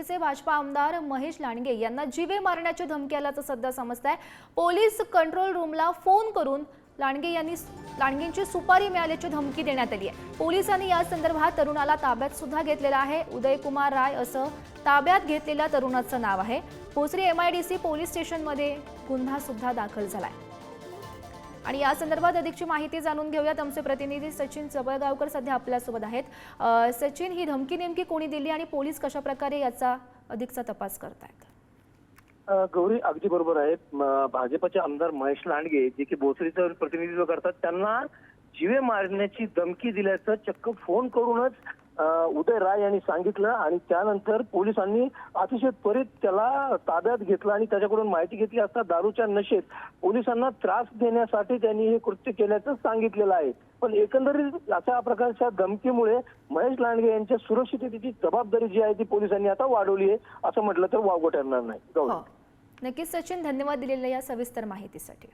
भोसरीचे भाजपा आमदार महेश लांडगे यांना जीवे मारण्याची धमकी आल्याचं सध्या समजत आहे पोलीस कंट्रोल रूमला फोन करून लांडगे यांनी लांडगेंची सुपारी मिळाल्याची धमकी देण्यात आली आहे पोलिसांनी या संदर्भात तरुणाला ताब्यात सुद्धा घेतलेला आहे. उदयकुमार राय असं ताब्यात घेतलेल्या तरुणाचं नाव आहे. भोसरी एमआयडीसी पोलीस स्टेशनमध्ये गुन्हा सुद्धा दाखल झालाय. आणि या संदर्भात अधिकची माहिती जाणून घेऊयात. आमचे प्रतिनिधी सचिन चबळगावकर सध्या आपल्यासोबत आहेत. सचिन ही धमकी नेमकी कोणी दिली आणि पोलीस कशा प्रकारे याचा अधिकचा तपास करतायत? गौरी अगदी बरोबर आहे. भाजपचे आमदार महेश लांडगे जे की भोसरीचं प्रतिनिधित्व करतात त्यांना जीवे मारण्याची धमकी दिल्याचं चक्क फोन करूनच उदय राय यांनी सांगितलं आणि त्यानंतर पोलिसांनी अतिशय त्वरित त्याला ताब्यात घेतलं आणि त्याच्याकडून माहिती घेतली असता दारूच्या नशेत पोलिसांना त्रास देण्यासाठी त्यांनी हे कृत्य केल्याचं सांगितलेलं आहे. पण एकंदरीत अशा प्रकारच्या धमकीमुळे महेश लांडगे यांच्या सुरक्षिततेची जबाबदारी जी आहे ती पोलिसांनी आता वाढवली आहे असं म्हटलं तर वावगं ठरणार नाही. हो. नक्कीच सचिन धन्यवाद दिलेल्या या सविस्तर माहितीसाठी.